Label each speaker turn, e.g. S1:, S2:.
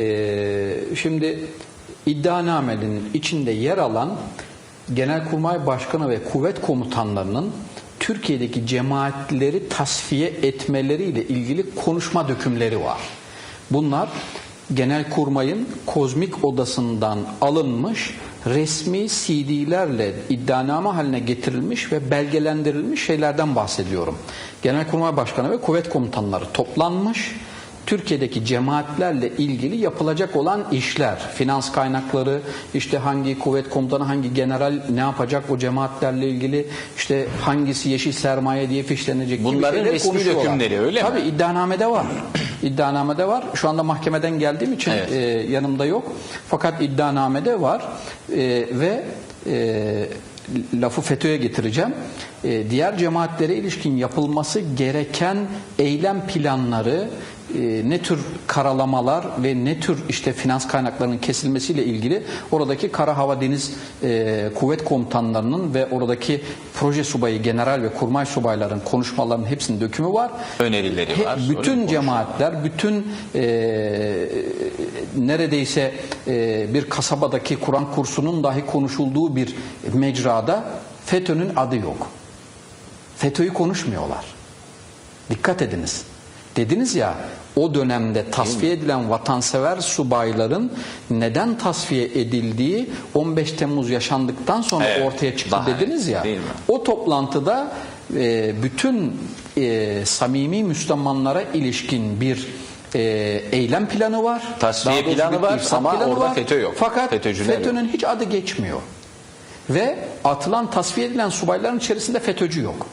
S1: Ee, şimdi iddianamenin içinde yer alan Genelkurmay Başkanı ve kuvvet komutanlarının Türkiye'deki cemaatleri tasfiye etmeleriyle ilgili konuşma dökümleri var. Bunlar Genelkurmay'ın kozmik odasından alınmış resmi CD'lerle iddianame haline getirilmiş ve belgelendirilmiş şeylerden bahsediyorum. Genelkurmay Başkanı ve kuvvet komutanları toplanmış. Türkiye'deki cemaatlerle ilgili yapılacak olan işler, finans kaynakları, işte hangi kuvvet komutanı, hangi general ne yapacak o cemaatlerle ilgili, işte hangisi yeşil sermaye diye fişlenecek
S2: Bunların
S1: gibi
S2: resmi dökümleri, öyle mi?
S1: Tabii iddianamede var. İddianamede var. Şu anda mahkemeden geldiğim için
S2: Evet.
S1: e, yanımda yok. Fakat iddianamede var E, ve e, lafı FETÖ'ye getireceğim. E, diğer cemaatlere ilişkin yapılması gereken eylem planları e, ne tür karalamalar ve ne tür işte finans kaynaklarının kesilmesiyle ilgili oradaki kara hava deniz e, kuvvet komutanlarının ve oradaki proje subayı general ve kurmay subayların konuşmalarının hepsinin dökümü var.
S2: Önerileri
S1: He-
S2: var.
S1: Bütün cemaatler, bütün e, neredeyse e, bir kasabadaki Kur'an kursunun dahi konuşulduğu bir mecrada FETÖ'nün adı yok. FETÖ'yü konuşmuyorlar. Dikkat ediniz. Dediniz ya o dönemde tasfiye edilen vatansever subayların neden tasfiye edildiği 15 Temmuz yaşandıktan sonra
S2: Evet,
S1: ortaya çıktı dediniz ya. O toplantıda e, bütün e, samimi Müslümanlara ilişkin bir e, eylem planı var.
S2: Tasfiye planı var ama
S1: planı
S2: orada FETÖ yok.
S1: Fakat. FETÖ'nün hiç adı geçmiyor. Ve atılan tasfiye edilen subayların içerisinde FETÖ'cü yok.